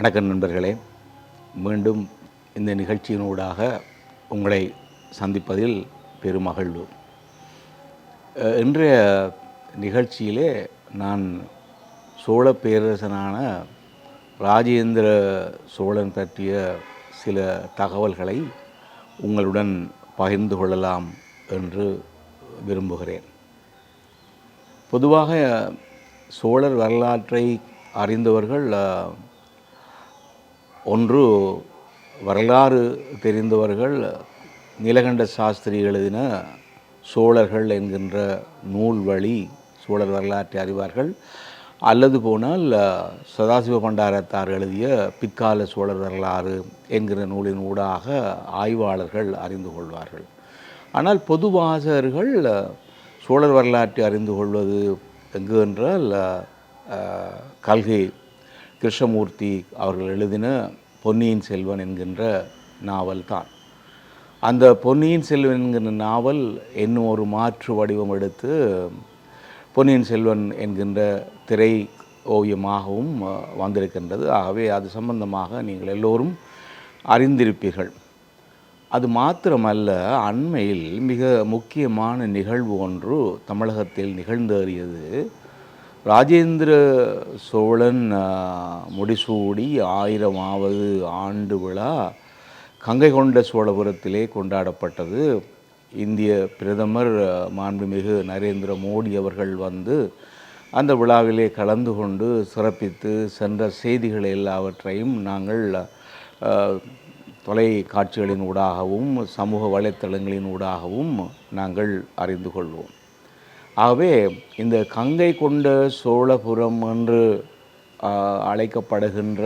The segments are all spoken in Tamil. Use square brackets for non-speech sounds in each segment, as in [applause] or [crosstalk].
வணக்கம் நண்பர்களே. மீண்டும் இந்த நிகழ்ச்சியினூடாக உங்களை சந்திப்பதில் பெருமகிழ்வு. இன்றைய நிகழ்ச்சியிலே நான் சோழ பேரரசனான ராஜேந்திர சோழன் பற்றிய சில தகவல்களை உங்களுடன் பகிர்ந்து கொள்ளலாம் என்று விரும்புகிறேன். பொதுவாக சோழர் வரலாற்றை அறிந்தவர்கள் ஒன்று வரலாறு தெரிந்தவர்கள் நீலகண்ட சாஸ்திரி எழுதின சோழர்கள் என்கின்ற நூல் வழி சோழர் வரலாற்றை அறிவார்கள். அல்லது போனால் சதாசிவ பண்டாரத்தார் எழுதிய பிற்கால சோழர் வரலாறு என்கிற நூலின் ஊடாக ஆய்வாளர்கள் அறிந்து கொள்வார்கள். ஆனால் பொது வாசகர்கள் சோழர் வரலாற்றை அறிந்து கொள்வது எங்கு என்றால் கல்கை கிருஷ்ணமூர்த்தி அவர்கள் எழுதின பொன்னியின் செல்வன் என்கின்ற நாவல் தான். அந்த பொன்னியின் செல்வன் என்கின்ற நாவல் இன்னும் ஒரு மாற்று வடிவம் எடுத்து பொன்னியின் செல்வன் என்கின்ற திரை ஓவியமாகவும் வந்திருக்கின்றது. ஆகவே அது சம்பந்தமாக நீங்கள் எல்லோரும் அறிந்திருப்பீர்கள். அது மாத்திரமல்ல அண்மையில் மிக முக்கியமான நிகழ்வு ஒன்று தமிழகத்தில் நிகழ்ந்தேறியது. ராஜேந்திர சோழன் முடிசூடி ஆயிரமாவது ஆண்டு விழா கங்கை கொண்ட சோழபுரத்திலே கொண்டாடப்பட்டது. இந்திய பிரதமர் மாண்புமிகு நரேந்திர மோடி அவர்கள் வந்து அந்த விழாவிலே கலந்து கொண்டு சிறப்பித்து சென்ற செய்திகள் எல்லாவற்றையும் நாங்கள் தொலைக்காட்சிகளின் ஊடாகவும் சமூக வலைத்தளங்களின் ஊடாகவும் நாங்கள் அறிந்து கொள்வோம். ஆகவே இந்த கங்கை கொண்ட சோழபுரம் என்று அழைக்கப்படுகின்ற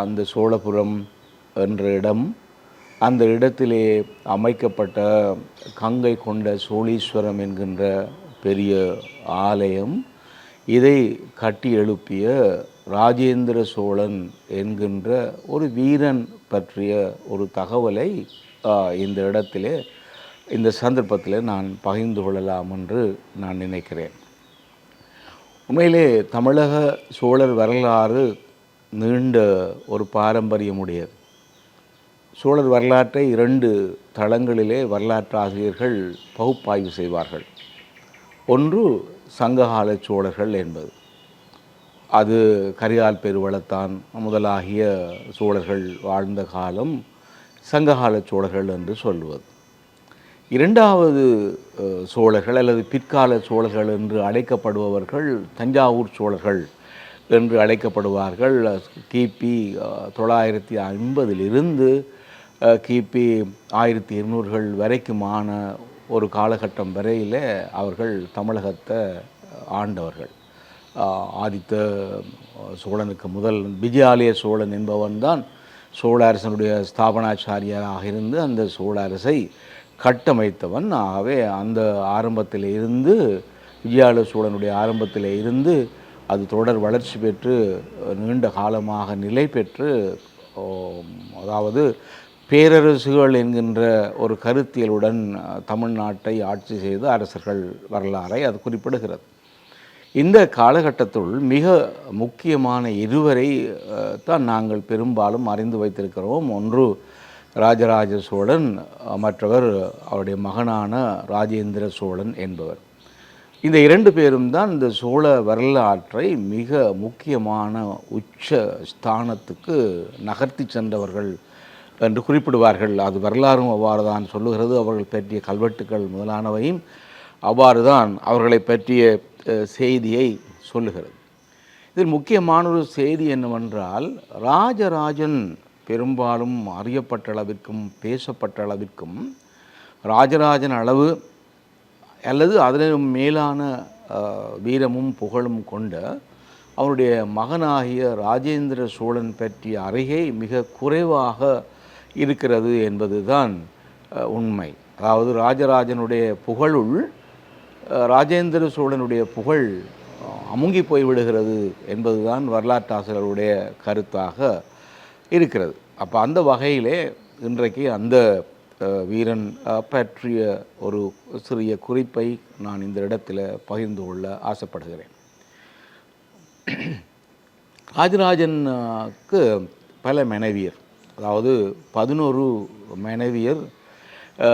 அந்த சோழபுரம் என்ற இடம் அந்த இடத்திலே அமைக்கப்பட்ட கங்கை கொண்ட சோழீஸ்வரம் என்கின்ற பெரிய ஆலயம் இதை கட்டி எழுப்பிய ராஜேந்திர சோழன் என்கின்ற ஒரு வீரன் பற்றிய ஒரு தகவலை இந்த இடத்திலே இந்த சந்தர்ப்பத்தில் நான் பகிர்ந்து கொள்ளலாம் என்று நான் நினைக்கிறேன். உண்மையிலே தமிழக சோழர் வரலாறு நீண்ட ஒரு பாரம்பரியமுடையது. சோழர் வரலாற்றை இரண்டு தளங்களிலே வரலாற்று ஆசிரியர்கள் பகுப்பாய்வு செய்வார்கள். ஒன்று சங்ககால சோழர்கள் என்பது. அது கரிகால் பெருவளத்தான் முதலாகிய சோழர்கள் வாழ்ந்த காலம் சங்ககால சோழர்கள் என்று சொல்வது. இரண்டாவது சோழர்கள் அல்லது பிற்கால சோழர்கள் என்று அழைக்கப்படுபவர்கள் தஞ்சாவூர் சோழர்கள் என்று அழைக்கப்படுவார்கள். கிபி தொள்ளாயிரத்தி ஐம்பதிலிருந்து கிபி ஆயிரத்தி இருநூறுகள் வரைக்குமான ஒரு காலகட்டம் வரையில் அவர்கள் தமிழகத்தை ஆண்டவர்கள். ஆதித்த சோழனுக்கு முதல் விஜயாலய சோழன் என்பவன் தான் சோழ அரசனுடைய ஸ்தாபனாச்சாரியராக இருந்து அந்த சோழ அரசை கட்டமைத்தவன். ஆகவே அந்த ஆரம்பத்தில் இருந்து விஜயாலய சோழனுடைய ஆரம்பத்தில் இருந்து அது தொடர் வளர்ச்சி பெற்று நீண்ட காலமாக நிலை பெற்று அதாவது பேரரசுகள் என்கின்ற ஒரு கருத்தியலுடன் தமிழ்நாட்டை ஆட்சி செய்த அரசர்கள் வரலாறை அது குறிப்பிடுகிறது. இந்த காலகட்டத்துள் மிக முக்கியமான இருவரை தான் நாங்கள் பெரும்பாலும் அறிந்து வைத்திருக்கிறோம். ஒன்று ராஜராஜ சோழன் மற்றவர் அவருடைய மகனான ராஜேந்திர சோழன் என்பவர். இந்த இரண்டு பேரும் தான் இந்த சோழ வரலாற்றை மிக முக்கியமான உச்ச ஸ்தானத்துக்கு நகர்த்தி சென்றவர்கள் என்று குறிப்பிடுவார்கள். அது வரலாறும் அவ்வாறு தான் சொல்லுகிறது. அவர்கள் பற்றிய கல்வெட்டுக்கள் முதலானவையும் அவ்வாறு தான் அவர்களை பற்றிய செய்தியை சொல்லுகிறது. இதில் முக்கியமான ஒரு செய்தி என்னவென்றால் ராஜராஜன் பெரும்பாலும் அறியப்பட்ட அளவிற்கும் பேசப்பட்ட அளவிற்கும் ராஜராஜன் அளவு அல்லது அதிலும் மேலான வீரமும் புகழும் கொண்ட அவருடைய மகனாகிய ராஜேந்திர சோழன் பற்றிய அறிகை மிக குறைவாக இருக்கிறது என்பதுதான் உண்மை. அதாவது ராஜராஜனுடைய புகழுள் ராஜேந்திர சோழனுடைய புகழ் அமுங்கி போய்விடுகிறது என்பதுதான் வரலாற்றாசிரியருடைய கருத்தாக இருக்கிறது. அப்போ அந்த வகையிலே இன்றைக்கு அந்த வீரன் பற்றிய ஒரு சிறிய குறிப்பை நான் இந்த இடத்துல பகிர்ந்து கொள்ள ஆசைப்படுகிறேன். ராஜராஜனுக்கு பல மனைவியர் அதாவது பதினோரு மனைவியர்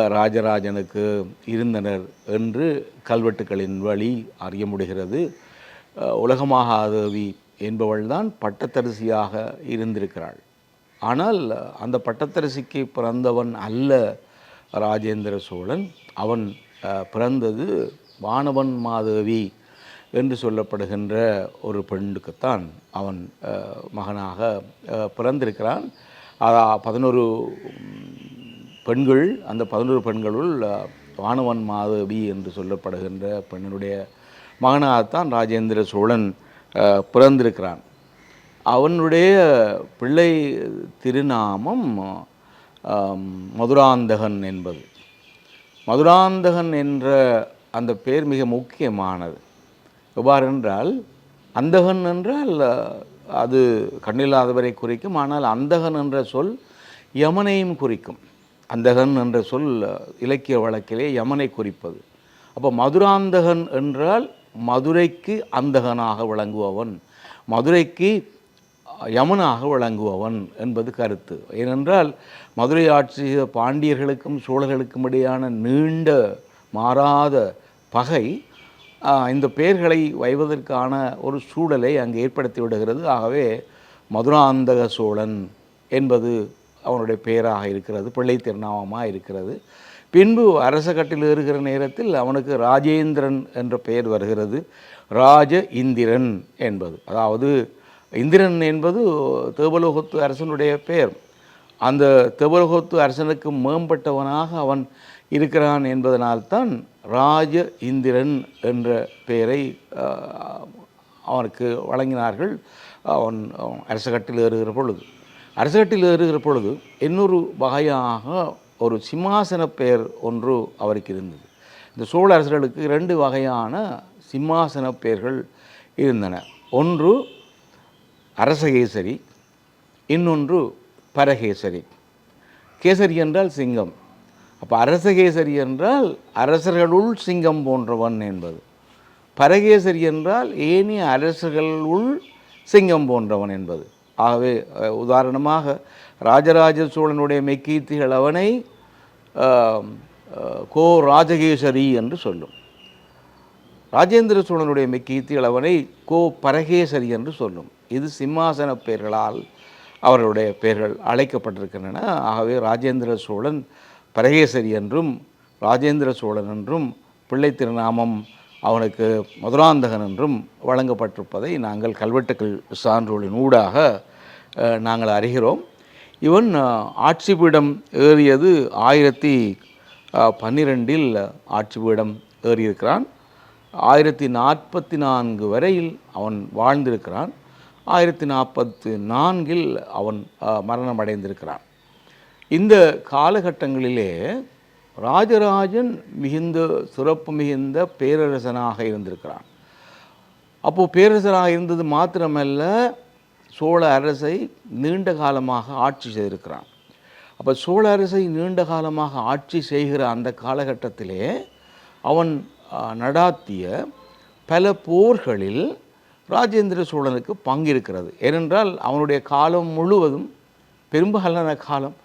ராஜராஜனுக்கு இருந்தனர் என்று கல்வெட்டுகளின் வழி அறிய முடிகிறது. அஹ், உலகமாகாதேவி என்பவள்தான் பட்டத்தரிசியாக இருந்திருக்கிறாள். ஆனால் அந்த பட்டத்தரசிக்கு பிறந்தவன் அல்ல ராஜேந்திர சோழன். அவன் பிறந்தது வானவன் மாதேவி என்று சொல்லப்படுகின்ற ஒரு பெண்ணுக்குத்தான் அவன் மகனாக பிறந்திருக்கிறான். அதா பதினொரு பெண்கள் அந்த பதினோரு பெண்களுள் வானவன் மாதவி என்று சொல்லப்படுகின்ற பெண்ணினுடைய மகனாகத்தான் ராஜேந்திர சோழன் பிறந்திருக்கிறான். அவனுடைய பிள்ளை திருநாமம் மதுராந்தகன் என்பது. மதுராந்தகன் என்ற அந்த பெயர் மிக முக்கியமானது. எவ்வாறு என்றால் அந்தகன் என்றால் அது கண்ணில்லாதவரை குறிக்கும் ஆனால் அந்தகன் என்ற சொல் யமனையும் குறிக்கும். அந்தகன் என்ற சொல் இலக்கிய வழக்கிலே யமனை குறிப்பது. அப்போ மதுராந்தகன் என்றால் மதுரைக்கு அந்தகனாக விளங்குபவன். மதுரைக்கு யமனாக விளங்குபவன் என்பது கருத்து. ஏனென்றால் மதுரை ஆட்சி பாண்டியர்களுக்கும் சோழர்களுக்கும் இடையான நீண்ட மாறாத பகை இந்த பெயர்களை வைவதற்கான ஒரு சூழலை அங்கு ஏற்படுத்தி விடுகிறது. ஆகவே மதுராந்தக சோழன் என்பது அவனுடைய பெயராக இருக்கிறது பிள்ளை திருநாமமாக இருக்கிறது. பின்பு அரச கட்டில் ஏறுகிற நேரத்தில் அவனுக்கு ராஜேந்திரன் என்ற பெயர் வருகிறது ராஜ இந்திரன் என்பது. அதாவது இந்திரன் என்பது தேவலோகத்து அரசனுடைய பெயர். அந்த தேவலோகத்து அரசனுக்கு மேம்பட்டவனாக அவன் இருக்கிறான் என்பதனால்தான் ராஜ இந்திரன் என்ற பெயரை அவனுக்கு வழங்கினார்கள். அவன் அரசகட்டில் ஏறுகிற பொழுது. அரசகட்டில் ஏறுகிற பொழுது இன்னொரு வகையாக ஒரு சிம்மாசன பெயர் ஒன்று அவருக்கு இருந்தது. இந்த சோழ அரசர்களுக்கு ரெண்டு வகையான சிம்மாசன பெயர்கள் இருந்தன. ஒன்று அரசகேசரி இன்னொன்று பரகேசரி. கேசரி என்றால் சிங்கம். அப்போ அரசகேசரி என்றால் அரசர்களுள் சிங்கம் போன்றவன் என்பது. பரகேசரி என்றால் ஏனைய அரசர்களுள் சிங்கம் போன்றவன் என்பது. ஆகவே உதாரணமாக ராஜராஜ சோழனுடைய மெக்கீர்த்திகள் அவனை கோ ராஜகேசரி என்று சொல்லும். ராஜேந்திர சோழனுடைய மெக்கீர்த்திகள் அவனை கோ பரகேசரி என்று சொல்லும். இது சிம்மாசன பெயர்களால் அவர்களுடைய பெயர்கள் அழைக்கப்பட்டிருக்கின்றன. ஆகவே ராஜேந்திர சோழன் பரகேசரி என்றும் ராஜேந்திர சோழன் என்றும் பிள்ளை திருநாமம் அவனுக்கு மதுராந்தகன் என்றும் வழங்கப்பட்டிருப்பதை நாங்கள் கல்வெட்டுக்கள் சான்றோலின் ஊடாக நாங்கள் அறிகிறோம். இவன் ஆட்சி பீடம் ஏறியது ஆயிரத்தி பன்னிரெண்டில் ஆட்சி பீடம் ஏறியிருக்கிறான். ஆயிரத்தி நாற்பத்தி நான்கு வரையில் அவன் வாழ்ந்திருக்கிறான். ஆயிரத்தி நாற்பத்தி நான்கில் அவன் மரணம் அடைந்திருக்கிறான் இந்த காலகட்டங்களிலே ராஜராஜன் மிகுந்த சிறப்பு மிகுந்த பேரரசனாக இருந்திருக்கிறான். அப்போது பேரரசனாக இருந்தது மாத்திரமல்ல சோழ அரசை நீண்ட காலமாக ஆட்சி செய்திருக்கிறான். அப்போ சோழ அரசை நீண்ட காலமாக ஆட்சி செய்கிற அந்த காலகட்டத்திலே அவன் நடாத்திய பல போர்களில் ராஜேந்திர சோழனுக்கு பங்கு இருக்கிறது ஏனென்றால் அவனுடைய காலம் முழுவதும் பெரும்பாலான காலம்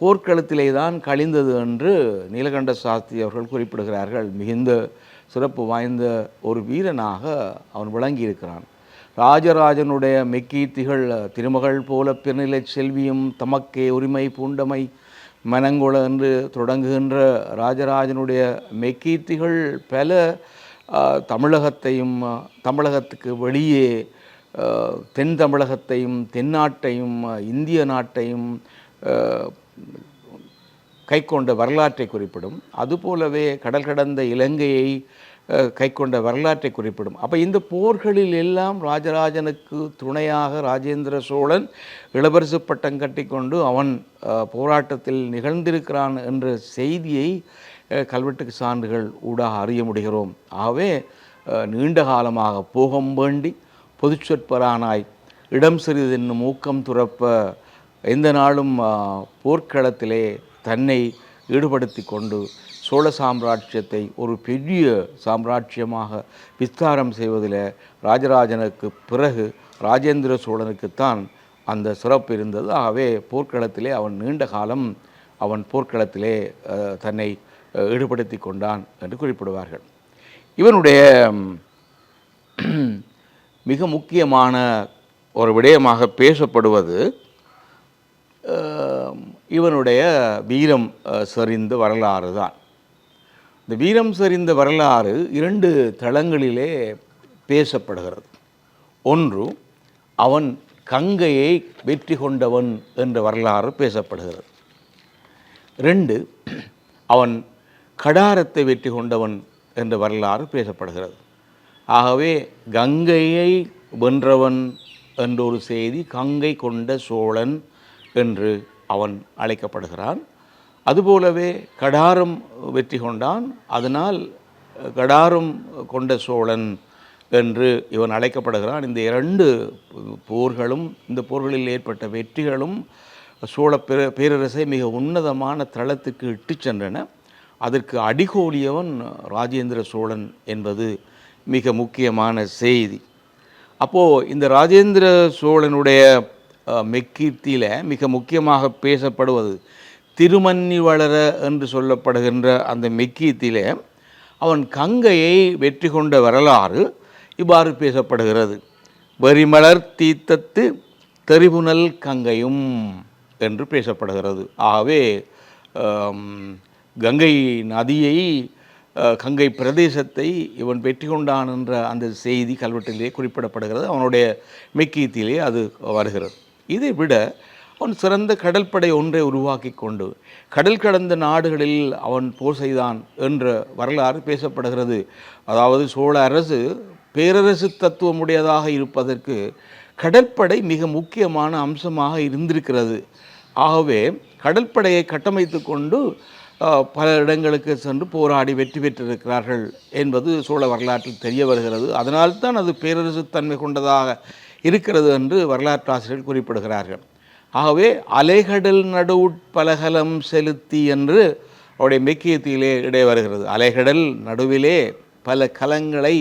போர்க்களத்திலே தான் கழிந்தது என்று நீலகண்ட சாஸ்திரி அவர்கள் குறிப்பிடுகிறார்கள். மிகுந்த சிறப்பு வாய்ந்த ஒரு வீரனாக அவன் விளங்கியிருக்கிறான். ராஜராஜனுடைய மெக்கீர்த்திகள் திருமகள் போல பிறநிலை செல்வியும் தமக்கே உரிமை பூண்டமை மனங்கொள என்று தொடங்குகின்ற ராஜராஜனுடைய மெக்கீர்த்திகள் பல தமிழகத்தையும் தமிழகத்துக்கு வெளியே தென் தமிழகத்தையும் தென்னாட்டையும் இந்திய நாட்டையும் கைக்கொண்ட வரலாற்றை குறிப்பிடும். அதுபோலவே கடல் கடந்த இலங்கையை கைக்கொண்ட வரலாற்றை குறிப்பிடும். அப்போ இந்த போர்களில் எல்லாம் ராஜராஜனுக்கு துணையாக ராஜேந்திர சோழன் இளவரசு பட்டம் கட்டிக்கொண்டு அவன் போராட்டத்தில் நிகழ்ந்திருக்கிறான் என்ற செய்தியை கல்வெட்டுக்கு சான்றுகள் ஊடாக அறிய முடிகிறோம். ஆகவே நீண்ட காலமாக போகம் வேண்டி பொதுச்சொற்பரானாய் இடம் சிறிதென்னும் ஊக்கம் துறப்ப எந்த நாளும் போர்க்களத்திலே தன்னை ஈடுபடுத்தி கொண்டு சோழ சாம்ராஜ்யத்தை ஒரு பெரிய சாம்ராஜ்யமாக விஸ்தாரம் செய்வதில் ராஜராஜனுக்கு பிறகு ராஜேந்திர சோழனுக்குத்தான் அந்த சிறப்பு இருந்தது. ஆகவே போர்க்களத்திலே அவன் நீண்ட காலம் அவன் போர்க்களத்திலே தன்னை ஈடுபடுத்தி கொண்டான் என்று குறிப்பிடுவார்கள். இவனுடைய [clears throat] மிக முக்கியமான ஒரு விடயமாக பேசப்படுவது இவனுடைய வீரம் சரிந்த செறிந்த வரலாறு தான். இந்த வீரம் செறிந்த வரலாறு இரண்டு தளங்களிலே பேசப்படுகிறது. ஒன்று அவன் கங்கையை வெற்றி கொண்டவன் என்ற வரலாறு பேசப்படுகிறது. ரெண்டு அவன் கடாரத்தை வெற்றி கொண்டவன் என்ற வரலாறு பேசப்படுகிறது. ஆகவே கங்கையை வென்றவன் என்ற ஒரு செய்தி கங்கை கொண்ட சோழன் என்று அவன் அழைக்கப்படுகிறான். அதுபோலவே கடாரம் வெற்றி கொண்டான். அதனால் கடாரம் கொண்ட சோழன் என்று இவன் அழைக்கப்படுகிறான். இந்த இரண்டு போர்களும் இந்த போர்களில் ஏற்பட்ட வெற்றிகளும் சோழ பேர பேரரசை மிக உன்னதமான தளத்துக்கு இட்டுச் சென்றன. அதற்கு அடிகோலியவன் ராஜேந்திர சோழன் என்பது மிக முக்கியமான செய்தி. அப்போது இந்த ராஜேந்திர சோழனுடைய மெக்கீர்த்தியில் மிக முக்கியமாக பேசப்படுவது திருமன்னி வளர என்று சொல்லப்படுகின்ற அந்த மெக்கீர்த்தியிலே அவன் கங்கையை வெற்றி கொண்ட வரலாறு இவ்வாறு பேசப்படுகிறது. வெறிமலர் தீத்தத்து தெரிபுனல் கங்கையும் என்று பேசப்படுகிறது. ஆகவே கங்கை நதியை கங்கை பிரதேசத்தை இவன் வெற்றி கொண்டான் என்ற அந்த செய்தி கல்வெட்டிலே குறிப்பிடப்படுகிறது. அவனுடைய மெக்கீத்திலே அது வருகிறது. இதை விட அவன் சிறந்த கடற்படை ஒன்றை உருவாக்கி கொண்டு கடல் கடந்த நாடுகளில் அவன் போர் செய்தான் என்ற வரலாறு பேசப்படுகிறது. அதாவது சோழ அரசு பேரரசு தத்துவமுடையதாக இருப்பதற்கு கடற்படை மிக முக்கியமான அம்சமாக இருந்திருக்கிறது. ஆகவே கடற்படையை கட்டமைத்து கொண்டு பல இடங்களுக்கு சென்று போராடி வெற்றி பெற்றிருக்கிறார்கள் என்பது சோழ வரலாற்றில் தெரிய வருகிறது. அதனால்தான் அது பேரரசு தன்மை கொண்டதாக இருக்கிறது என்று வரலாற்று ஆசிரியர்கள் குறிப்பிடுகிறார்கள். ஆகவே அலைகடல் நடுவுட்பலகலம் செலுத்தி என்று அவருடைய மெக்கியத்திலே இடை வருகிறது அலைகடல் நடுவிலே பல கலங்களை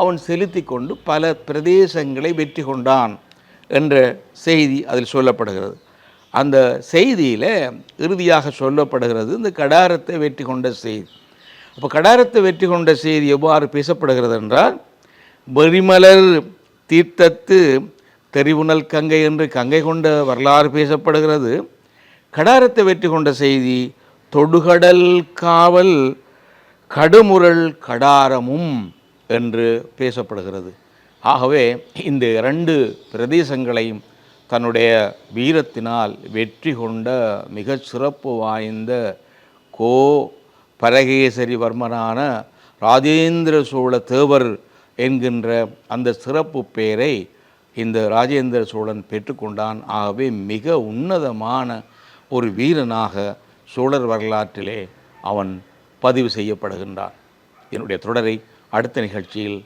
அவன் செலுத்தி கொண்டு பல பிரதேசங்களை வெற்றி கொண்டான் என்ற செய்தி அதில் சொல்லப்படுகிறது. அந்த செய்தியில் இறுதியாக சொல்லப்படுகிறது இந்த கடாரத்தை வெற்றி கொண்ட செய்தி. அப்போ கடாரத்தை வெற்றி கொண்ட செய்தி எவ்வாறு பேசப்படுகிறது என்றால் வெறிமலர் தீர்த்தத்து தெரிவுணல் கங்கை என்று கங்கை கொண்ட வரலாறு பேசப்படுகிறது. கடாரத்தை வெற்றி கொண்ட செய்தி தொடுகடல் காவல் கடுமுரல் கடாரமும் என்று பேசப்படுகிறது. ஆகவே இந்த இரண்டு பிரதேசங்களையும் தன்னுடைய வீரத்தினால் வெற்றி கொண்ட மிகச் சிறப்பு வாய்ந்த கோ பரகேசரிவர்மனான ராஜேந்திர சோழ தேவர் என்கின்ற அந்த சிறப்பு பெயரை இந்த ராஜேந்திர சோழன் பெற்றுக்கொண்டான். ஆகவே மிக உன்னதமான ஒரு வீரனாக சோழர் வரலாற்றிலே அவன் பதிவு செய்யப்படுகின்றான். என்னுடைய தொடரை அடுத்த நிகழ்ச்சியில்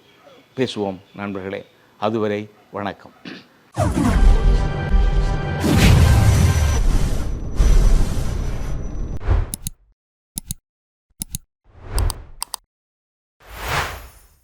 பேசுவோம் நண்பர்களே. அதுவரை வணக்கம்.